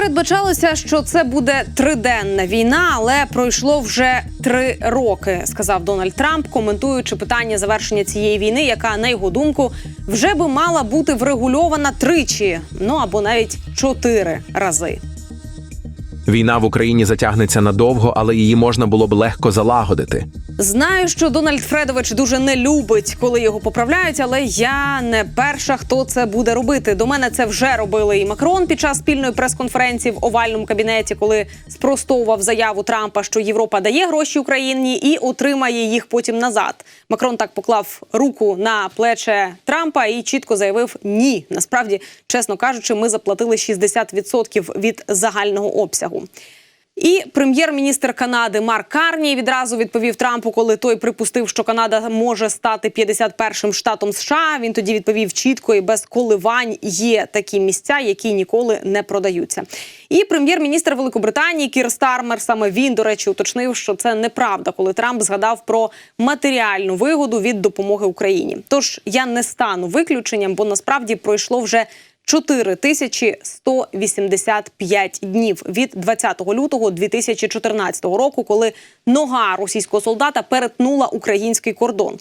Передбачалося, що це буде триденна війна, але пройшло вже три роки, сказав Дональд Трамп, коментуючи питання завершення цієї війни, яка на його думку вже би мала бути врегульована тричі, ну або навіть чотири рази. Війна в Україні затягнеться надовго, але її можна було б легко залагодити. Знаю, що Дональд Фредович дуже не любить, коли його поправляють, але я не перша, хто це буде робити. До мене це вже робили і Макрон під час спільної прес-конференції в овальному кабінеті, коли спростовував заяву Трампа, що Європа дає гроші Україні і отримає їх потім назад. Макрон так поклав руку на плече Трампа і чітко заявив: ні. Насправді, чесно кажучи, ми заплатили 60% від загального обсягу. І прем'єр-міністр Канади Марк Карні відразу відповів Трампу, коли той припустив, що Канада може стати 51-м штатом США. Він тоді відповів чітко і без коливань є такі місця, які ніколи не продаються. І прем'єр-міністр Великобританії Кір Стармер саме він, до речі, уточнив, що це неправда, коли Трамп згадав про матеріальну вигоду від допомоги Україні. Тож я не стану виключенням, бо насправді пройшло вже 4185 днів від 20 лютого 2014 року, коли нога російського солдата перетнула український кордон.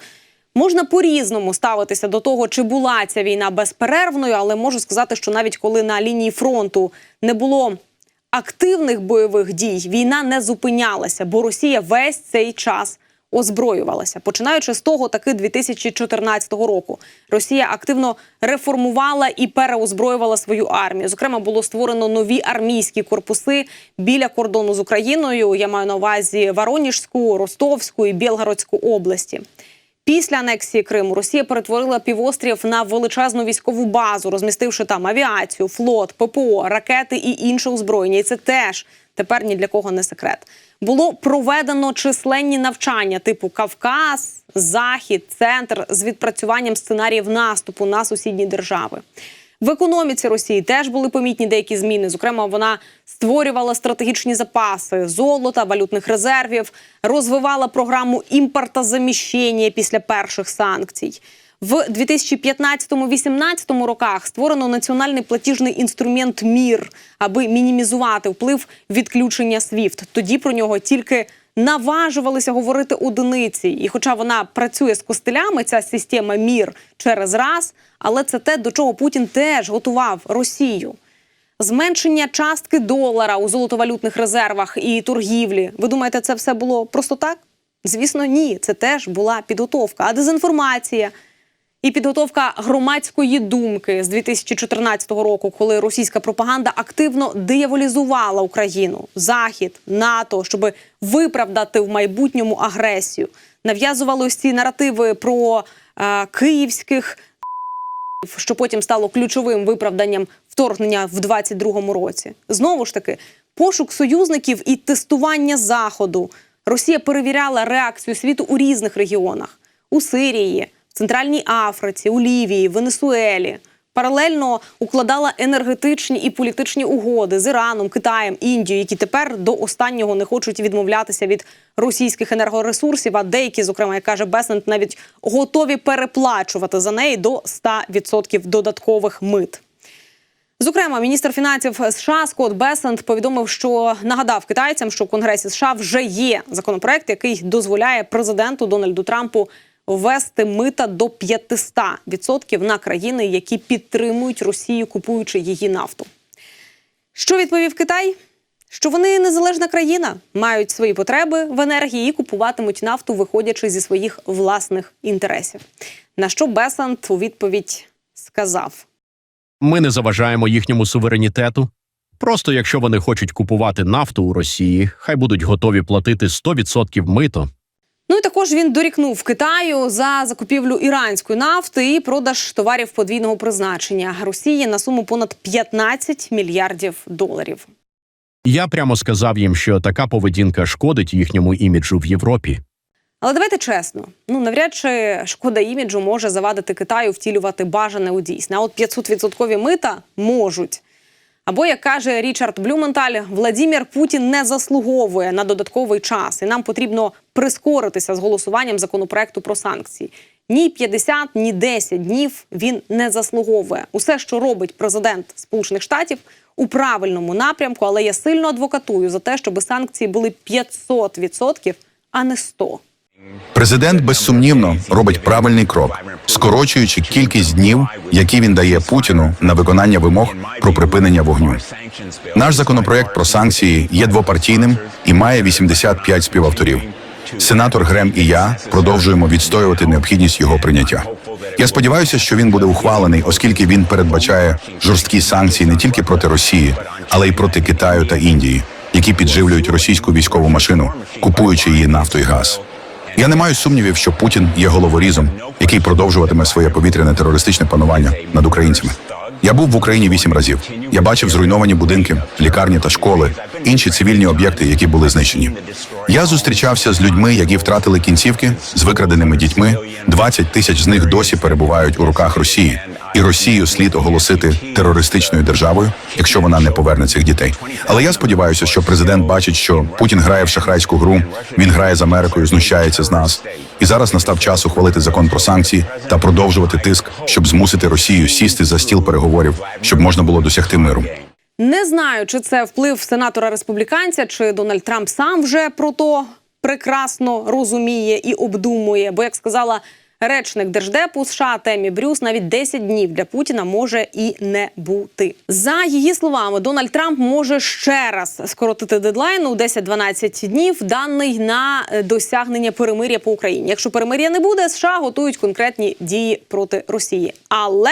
Можна по-різному ставитися до того, чи була ця війна безперервною, але можу сказати, що навіть коли на лінії фронту не було активних бойових дій, війна не зупинялася, бо Росія весь цей час озброювалася. Починаючи з того, таки 2014 року, Росія активно реформувала і переозброювала свою армію. Зокрема, було створено нові армійські корпуси біля кордону з Україною. Я маю на увазі Воронежську, Ростовську і Білгородську області. Після анексії Криму Росія перетворила півострів на величезну військову базу, розмістивши там авіацію, флот, ППО, ракети і інше озброєння. І це теж тепер ні для кого не секрет. Було проведено численні навчання типу Кавказ, Захід, Центр з відпрацюванням сценаріїв наступу на сусідні держави. В економіці Росії теж були помітні деякі зміни. Зокрема, вона створювала стратегічні запаси золота, валютних резервів, розвивала програму імпортозаміщення після перших санкцій. В 2015-2018 роках створено національний платіжний інструмент МІР, аби мінімізувати вплив відключення СВІФТ. Тоді про нього тільки наважувалися говорити одиниці. І, хоча вона працює з костелями, ця система МІР через раз, але це те, до чого Путін теж готував Росію. Зменшення частки долара у золотовалютних резервах і торгівлі. Ви думаєте, це все було просто так? Звісно, ні. Це теж була підготовка. А дезінформація і підготовка громадської думки з 2014 року, коли російська пропаганда активно дияволізувала Україну, Захід, НАТО, щоб виправдати в майбутньому агресію. Нав'язували ось ці наративи про е, київських що потім стало ключовим виправданням вторгнення в 22-му році. Знову ж таки, пошук союзників і тестування заходу. Росія перевіряла реакцію світу у різних регіонах: у Сирії, Центральній Африці, у Лівії, Венесуелі. Паралельно укладала енергетичні і політичні угоди з Іраном, Китаєм, Індією, які тепер до останнього не хочуть відмовлятися від російських енергоресурсів. А деякі, зокрема, як каже Бесент, навіть готові переплачувати за неї до 100% додаткових мит. Зокрема, міністр фінансів США Скотт Бесент повідомив, що нагадав китайцям, що в Конгресі США вже є законопроект, який дозволяє президенту Дональду Трампу ввести мита до 500% на країни, які підтримують Росію, купуючи її нафту. Що відповів Китай? Що вони незалежна країна, мають свої потреби в енергії і купуватимуть нафту, виходячи зі своїх власних інтересів. На що Бесант у відповідь сказав: Ми не заважаємо їхньому суверенітету. Просто якщо вони хочуть купувати нафту у Росії, хай будуть готові платити 100% мито. Ну і також він дорікнув Китаю за закупівлю іранської нафти і продаж товарів подвійного призначення Росії на суму понад 15 мільярдів доларів. Я прямо сказав їм, що така поведінка шкодить їхньому іміджу в Європі. Але давайте чесно, ну навряд чи шкода іміджу може завадити Китаю втілювати бажане у дійсне. А от 500% мита можуть. Або як каже Річард Блюменталь, Владімір Путін не заслуговує на додатковий час, і нам потрібно прискоритися з голосуванням законопроекту про санкції. ні 50, ні 10 днів він не заслуговує. Усе, що робить президент Сполучених Штатів, у правильному напрямку, але я сильно адвокатую за те, щоб санкції були 500%, а не 100%. Президент безсумнівно робить правильний крок, скорочуючи кількість днів, які він дає Путіну на виконання вимог про припинення вогню. Наш законопроект про санкції є двопартійним і має 85 співавторів. Сенатор Грем і я продовжуємо відстоювати необхідність його прийняття. Я сподіваюся, що він буде ухвалений, оскільки він передбачає жорсткі санкції не тільки проти Росії, але й проти Китаю та Індії, які підживлюють російську військову машину, купуючи її нафту і газ. Я не маю сумнівів, що Путін є головорізом, який продовжуватиме своє повітряне терористичне панування над українцями. Я був в Україні вісім разів. Я бачив зруйновані будинки, лікарні та школи, інші цивільні об'єкти, які були знищені. Я зустрічався з людьми, які втратили кінцівки, з викраденими дітьми. 20 тисяч з них досі перебувають у руках Росії, і Росію слід оголосити терористичною державою, якщо вона не поверне цих дітей. Але я сподіваюся, що президент бачить, що Путін грає в шахрайську гру, він грає з Америкою, знущається з нас. І зараз настав час ухвалити закон про санкції та продовжувати тиск, щоб змусити Росію сісти за стіл переговорів, щоб можна було досягти миру. Не знаю, чи це вплив сенатора республіканця, чи Дональд Трамп сам вже про то прекрасно розуміє і обдумує. Бо, як сказала речник держдепу США Темі Брюс, навіть 10 днів для Путіна може і не бути. За її словами, Дональд Трамп може ще раз скоротити дедлайн у 10-12 днів, даний на е, досягнення перемиря по Україні. Якщо перемиря не буде, США готують конкретні дії проти Росії. Але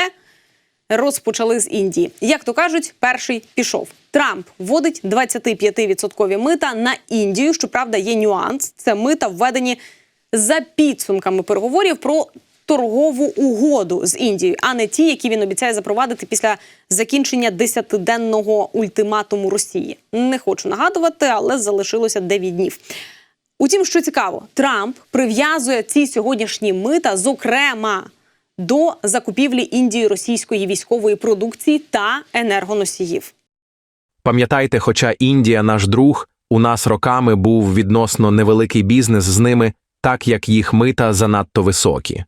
розпочали з Індії. Як то кажуть, перший пішов. Трамп вводить 25% мита на Індію. Щоправда, є нюанс. Це мита введені за підсумками переговорів про торгову угоду з Індією, а не ті, які він обіцяє запровадити після закінчення 10-денного ультиматуму Росії. Не хочу нагадувати, але залишилося 9 днів. Утім, що цікаво, Трамп прив'язує ці сьогоднішні мита, зокрема до закупівлі Індії російської військової продукції та енергоносіїв. Пам'ятайте, хоча Індія наш друг, у нас роками був відносно невеликий бізнес з ними, так як їх мита занадто високі.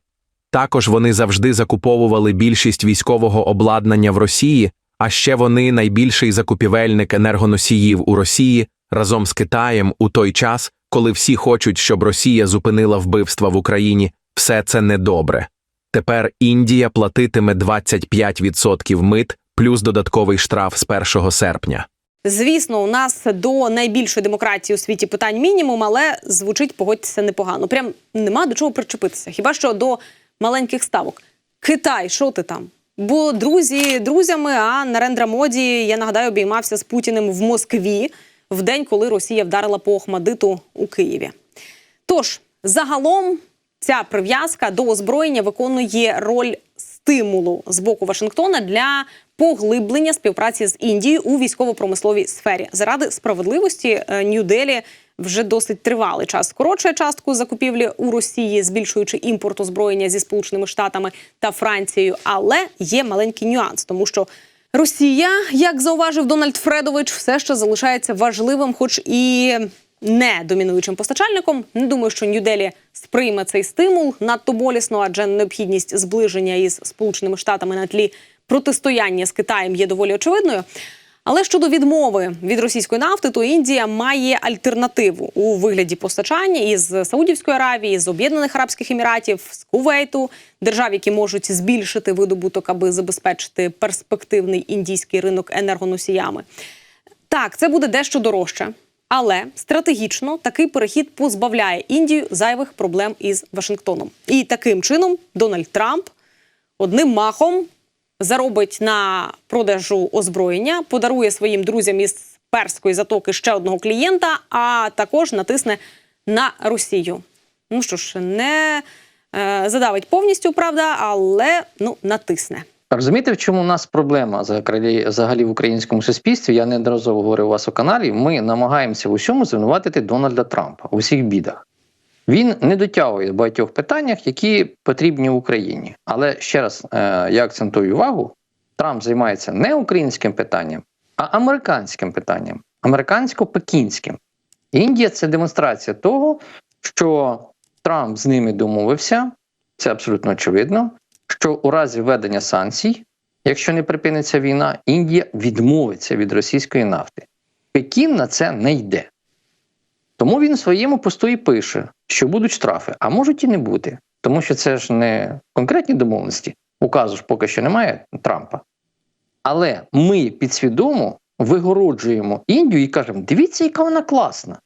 Також вони завжди закуповували більшість військового обладнання в Росії, а ще вони найбільший закупівельник енергоносіїв у Росії разом з Китаєм у той час, коли всі хочуть, щоб Росія зупинила вбивства в Україні. Все це недобре. Тепер Індія платитиме 25% мит плюс додатковий штраф з 1 серпня. Звісно, у нас до найбільшої демократії у світі питань мінімум, але звучить погодьтеся непогано. Прям нема до чого причепитися. Хіба що до маленьких ставок. Китай, що ти там? Бо друзі друзями, а Нарендра Моді, я нагадаю, обіймався з Путіним в Москві в день, коли Росія вдарила по Охмадиту у Києві. Тож, загалом, ця прив'язка до озброєння виконує роль стимулу з боку Вашингтона для поглиблення співпраці з Індією у військово-промисловій сфері. Заради справедливості е, Нью-Делі вже досить тривалий час скорочує частку закупівлі у Росії, збільшуючи імпорт озброєння зі Сполученими Штатами та Францією. Але є маленький нюанс, тому що Росія, як зауважив Дональд Фредович, все ще залишається важливим, хоч і не домінуючим постачальником. Не думаю, що Нью-Делі сприйме цей стимул надто болісно, адже необхідність зближення із Сполученими Штатами на тлі протистояння з Китаєм є доволі очевидною. Але щодо відмови від російської нафти, то Індія має альтернативу у вигляді постачання із Саудівської Аравії, з Об'єднаних Арабських Еміратів, з Кувейту, держав, які можуть збільшити видобуток, аби забезпечити перспективний індійський ринок енергоносіями. Так, це буде дещо дорожче, але стратегічно такий перехід позбавляє Індію зайвих проблем із Вашингтоном. І таким чином Дональд Трамп одним махом заробить на продажу озброєння, подарує своїм друзям із перської затоки ще одного клієнта, а також натисне на Росію. Ну що ж, не е, задавить повністю, правда, але ну натисне. Розумієте, в чому у нас проблема взагалі, в українському суспільстві? Я неодноразово говорив у вас у каналі. Ми намагаємося в усьому звинуватити Дональда Трампа у всіх бідах. Він не дотягує в багатьох питаннях, які потрібні Україні. Але ще раз е, я акцентую увагу: Трамп займається не українським питанням, а американським питанням, американсько-пекінським. Індія це демонстрація того, що Трамп з ними домовився, це абсолютно очевидно, що у разі введення санкцій, якщо не припиниться війна, Індія відмовиться від російської нафти. Пекін на це не йде. Тому він в своєму посту і пише, що будуть штрафи, а можуть і не бути. Тому що це ж не конкретні домовленості. Указу ж поки що немає Трампа. Але ми підсвідомо вигороджуємо Індію і кажемо: дивіться, яка вона класна.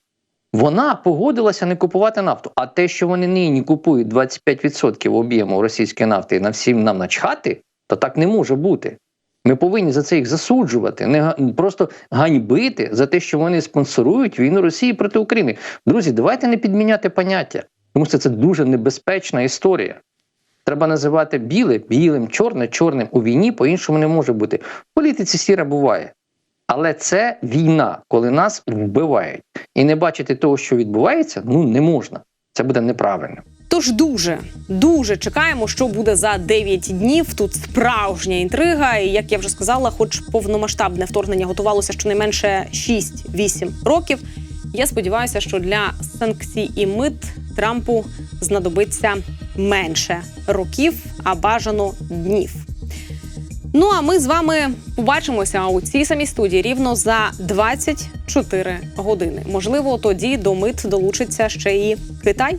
Вона погодилася не купувати нафту. А те, що вони нині купують 25% об'єму російської нафти і на всім нам начхати, то так не може бути. Ми повинні за це їх засуджувати, не просто ганьбити за те, що вони спонсорують війну Росії проти України. Друзі, давайте не підміняти поняття, тому що це дуже небезпечна історія. Треба називати біле білим, чорне чорним. У війні по-іншому не може бути. В політиці сіра буває. Але це війна, коли нас вбивають. І не бачити того, що відбувається, ну не можна. Це буде неправильно. Тож дуже дуже чекаємо, що буде за 9 днів. Тут справжня інтрига. І як я вже сказала, хоч повномасштабне вторгнення готувалося щонайменше 6-8 років. Я сподіваюся, що для санкцій і мит Трампу знадобиться менше років, а бажано днів. Ну а ми з вами побачимося у цій самій студії рівно за 24 години. Можливо, тоді до мит долучиться ще і Китай.